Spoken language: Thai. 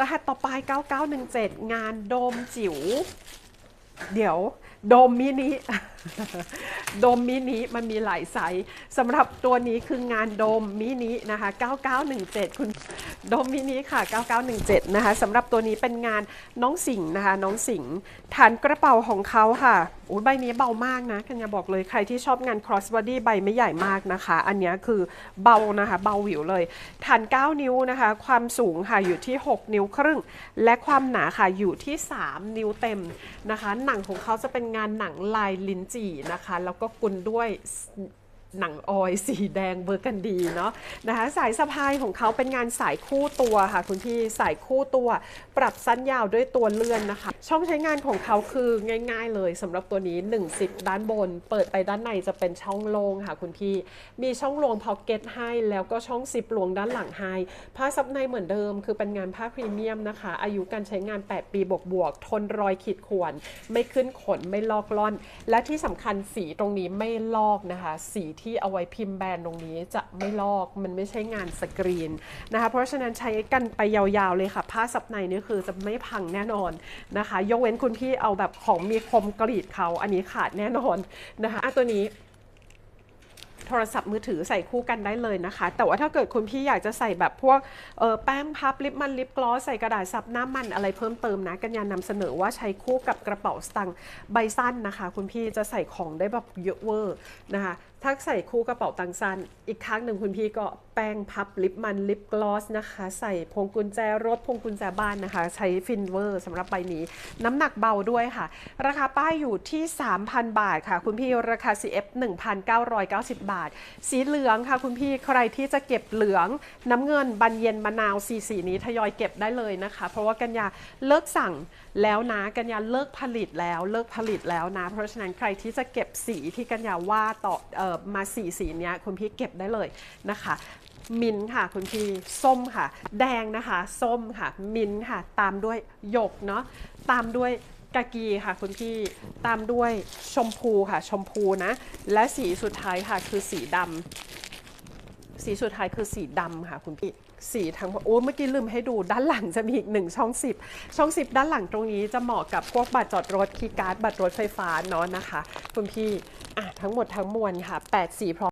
รหัสต่อไป 9917 งานโดมจิ๋ว เดี๋ยว โดมมินิ โดมมินิมันมีหลายไซส์สำหรับตัวนี้คืองานโดมมินินะคะ 9917 คุณ โดมมินิค่ะ 9917 นะคะสำหรับตัวนี้เป็นงานน้องสิงห์นะคะ น้องสิงห์ฐานกระเป๋าของเขาค่ะอุ้ยใบนี้เบามากนะคันยาบอกเลยใครที่ชอบงาน cross body ใบไม่ใหญ่มากนะคะ อันนี้คือเบานะคะ เบาหวิวเลยฐาน 9 นิ้วนะคะ ความสูงค่ะอยู่ที่ 6 นิ้วครึ่ง และความหนาค่ะอยู่ที่ 3 นิ้วเต็มนะคะ หนังของเขาจะเป็นงานหนังลายลิ้นจี่นะคะ แล้วก็กุนด้วย หนังออยสีแดงเบอร์กันดีเนาะนะคะสายสะพายของเขาเป็นงานสายคู่ตัวค่ะ คุณพี่สายคู่ตัวปรับสั้นยาวด้วยตัวเลื่อนนะคะ ช่องใช้งานของเขาคือง่าย ๆ เลยสำหรับตัวนี้1 10ด้านบน เปิดไปด้านในจะเป็นช่องโล่งค่ะ คุณพี่มีช่องโลวงพ็อกเก็ตให้ แล้วก็ช่องซิปหลวงด้านหลังให้ผ้าซับในเหมือนเดิม คือเป็นงานผ้าพรีเมียมนะคะ อายุการใช้งาน 8 ปีบวกๆทนรอยขีดข่วนไม่ขึ้นขนไม่ลอกล่อน และที่สำคัญสีตรงนี้ไม่ลอกนะคะ สีที่ที่เอาไว้พิมพ์แบรนด์ตรงนี้จะไม่ลอกมันไม่ใช่งานสกรีนนะคะเพราะฉะนั้นใช้กันไปยาวๆเลยค่ะ ผ้าซับในนี่คือจะไม่พังแน่นอนนะคะ ยกเว้นคุณพี่เอาแบบของมีคมกรีดเขาอันนี้ขาดแน่นอนนะคะะตัวนี้โทรศัพท์มือถือใส่คู่กันได้เลยนะคะ แต่ว่าถ้าเกิดคุณพี่อยากจะใส่แบบพวกแป้งพับลิปมันลิปกลอสใส่กระดาษซับหน้ามันอะไรเพิ่มเติมนะกัญญานำเสนอว่าใช้คู่กับกระเป๋าสตางค์ใบสั้นนะคะ คุณพี่จะใส่ของได้แบบเยอะเวอร์นะคะ ถ้าใส่คู่กระเป๋าตังค์สั้น อีกครั้งหนึ่งคุณพี่ก็แป้งพับลิปมันลิปกลอสนะคะ ใส่พวงกุญแจรถพวงกุญแจบ้านนะคะ ใช้ฟินเวอร์สำหรับใบนี้ น้ำหนักเบาด้วยค่ะ ราคาป้ายอยู่ที่ 3,000 บาทค่ะ คุณพี่ราคา CF 1,990 บาท สีเหลืองค่ะ คุณพี่ใครที่จะเก็บเหลืองน้ำเงินบันเย็นมะนาวสีสีนี้ทยอยเก็บได้เลยนะคะ เพราะว่ากัญญาเลิกสั่งแล้วนะกัญญาเลิกผลิตแล้วเลิกผลิตแล้วนะ เพราะฉะนั้นใครที่จะเก็บสีที่กัญญาว่าต่อเออมาสีสีเนี้ยคุณพี่เก็บได้เลยนะคะมินค่ะคุณพี่ส้มค่ะ แดงนะคะ ส้มค่ะ มินค่ะ ตามด้วยหยกเนาะตามด้วยกากีค่ะคุณพี่ตามด้วยชมพูค่ะ ชมพูนะ และสีสุดท้ายค่ะคือสีดำสีสุดท้ายคือสีดำค่ะคุณพี่สีทั้งหมดโอ้เมื่อกี้ลืมให้ดูด้านหลังจะมีอีกหนึ่งช่องสิบช่องสิบด้านหลังตรงนี้จะเหมาะกับพวกบัตรจอดรถคีย์การ์ดบัตรรถไฟฟ้าเนาะนะคะ คุณพี่ อะทั้งหมดทั้งมวลค่ะแปดสีพร้อม